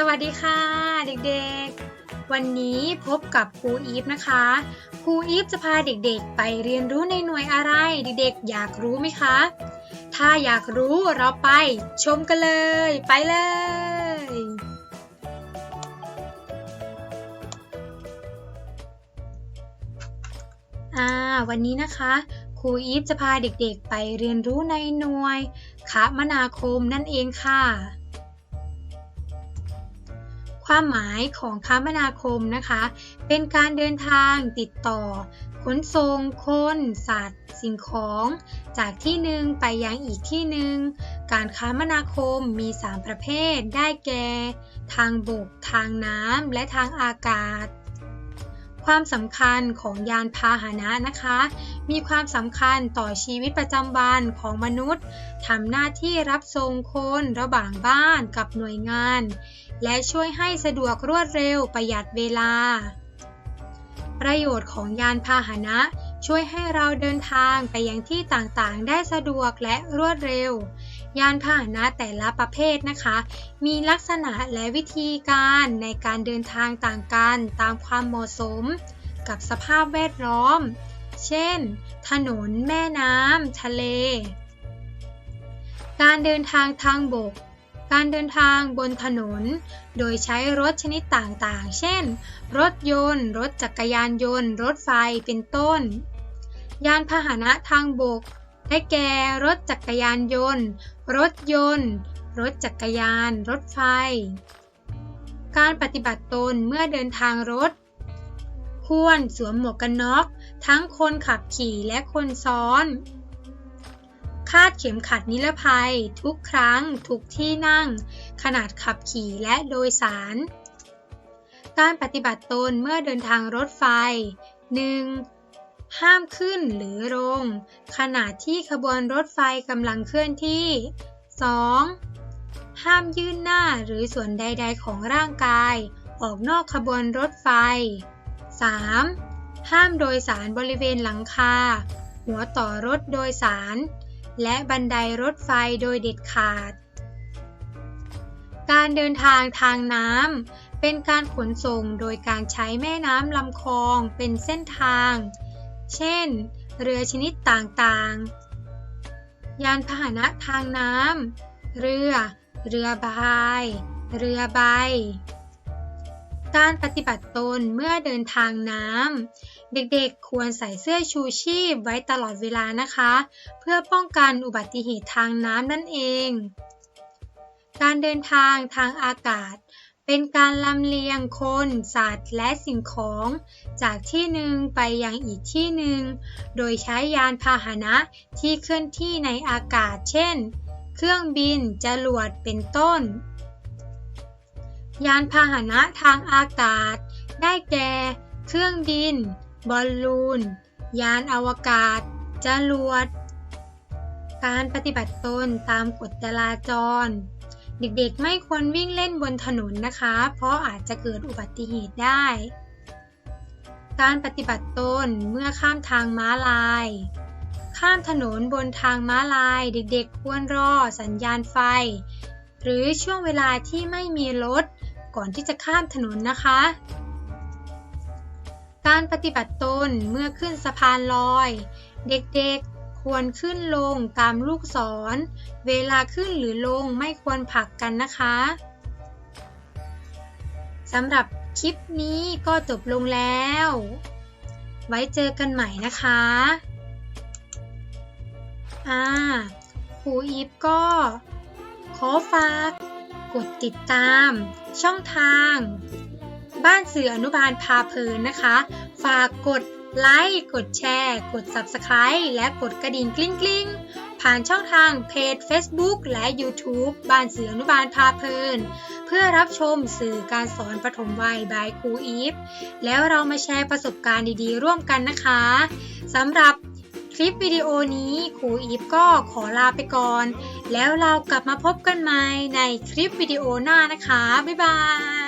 สวัสดีค่ะเด็กๆ วันนี้พบกับครูอีฟนะคะครูอีฟจะพาเด็กๆ ไปเรียนรู้ในหน่วยอะไรเด็กๆ อยากรู้ไหมคะ ถ้าอยากรู้เราไปชมกันเลย ไปเลย อ่า วันนี้นะคะครูอีฟจะพาเด็กๆ ไปเรียนรู้ในหน่วยคมนาคมนั่นเองค่ะ ความหมายของคมนาคมนะคะ เป็นการเดินทางติดต่อ ขนส่งคน สัตว์ สิ่งของ จากที่หนึ่งไปยังอีกที่หนึ่งการคมนาคมมี 3 ประเภทได้แก่ ทางบก ทางน้ำและทางอากาศ ความสำคัญของยานพาหนะนะคะ มีความสำคัญต่อชีวิตประจำวันของมนุษย์ทำหน้าที่รับส่งคนระหว่างบ้านกับหน่วยงาน และช่วยให้สะดวกรวดเร็วประหยัดเวลา ประโยชน์ของยานพาหนะช่วยให้เราเดินทางไปยังที่ต่างๆ ได้สะดวกและรวดเร็ว ยานพาหนะแต่ละประเภทนะคะ มีลักษณะและวิธีการในการเดินทางต่างกันตามความเหมาะสม กับสภาพแวดล้อม เช่น ถนน แม่น้ำ ทะเล การเดินทางทางบก การเดินทางบนถนน โดยใช้รถชนิดต่างๆ เช่น รถยนต์ รถจักรยานยนต์ รถไฟ เป็นต้น ยานพาหนะทางบก ได้แก่รถจักรยานยนต์ รถยนต์ รถจักรยาน รถไฟ การปฏิบัติตนเมื่อเดินทางรถ ควรสวมหมวกกันน็อก ทั้งคนขับขี่และคนซ้อน คาดเข็มขัดนิรภัย ทุกครั้ง ทุกที่นั่ง ขนาดขับขี่และโดยสาร การปฏิบัติตนเมื่อเดินทางรถไฟ 1. ห้ามขึ้นหรือลง ขณะที่ขบวนรถไฟกำลังเคลื่อนที่ 2. ห้ามยื่นหน้าหรือส่วนใด ๆ ของร่างกาย ออกนอกขบวนรถไฟ 3. ห้ามโดยสารบริเวณหลังคา หัวต่อรถโดยสาร และบันไดรถไฟโดยเด็ดขาด การเดินทางทางน้ำเป็นการขนส่งโดยการใช้แม่น้ำลำคลองเป็นเส้นทาง เช่น เรือชนิดต่างๆ ยานพาหนะทางน้ำ เรือ เรือพายเรือใบ การปฏิบัติตนเมื่อเดินทางน้ำ เด็กๆควรใส่เสื้อชูชีพไว้ตลอดเวลานะคะ เพื่อป้องกันอุบัติเหตุทางน้ำนั่นเอง การเดินทางทางอากาศ เป็นการลำเลียงคน สัตว์ และสิ่งของ จากที่หนึ่งไปยังอีกที่หนึ่ง โดยใช้ยานพาหนะที่เคลื่อนที่ในอากาศ เช่น เครื่องบิน จรวด เป็นต้น ยานพาหนะทางอากาศ ได้แก่ เครื่องบิน บอลลูน ยานอวกาศ จรวด การปฏิบัติตนตามกฎจราจร เด็กๆ ไม่ควรวิ่งเล่นบนถนนนะคะ เพราะอาจจะเกิดอุบัติเหตุได้ การปฏิบัติตนเมื่อข้ามทางม้าลาย ข้ามถนนบนทางม้าลาย เด็กๆ ควรรอสัญญาณไฟ หรือช่วงเวลาที่ไม่มีรถก่อนที่จะข้ามถนนนะคะ การปฏิบัติตนเมื่อขึ้นสะพานลอย เด็กๆ ควรขึ้นลงตามลูกศร เวลาขึ้นหรือลงไม่ควรผลักกันนะคะสำหรับคลิปนี้ก็จบลงแล้ว ไว้เจอกันใหม่นะคะอ่าครูอีฟก็ ขอฝาก กดติดตาม ช่องทาง บ้านสื่ออนุบาลพาเพลินนะคะ ฝากกด ไลค์ กดแชร์ กด Subscribe และกดกระดิ่งกลิ้งกลิ้งผ่านช่องทางเพจ Facebook และ YouTube บ้านเสืออนุบาลพาเพลิน เพื่อรับชมสื่อการสอนปฐมวัยบายครูอีฟ แล้วเรามาแชร์ประสบการณ์ดีๆ ร่วมกันนะคะสำหรับคลิปวิดีโอนี้ครูอีฟก็ขอลาไปก่อน แล้วเรากลับมาพบกันใหม่ในคลิปวิดีโอหน้านะคะ บ๊ายบาย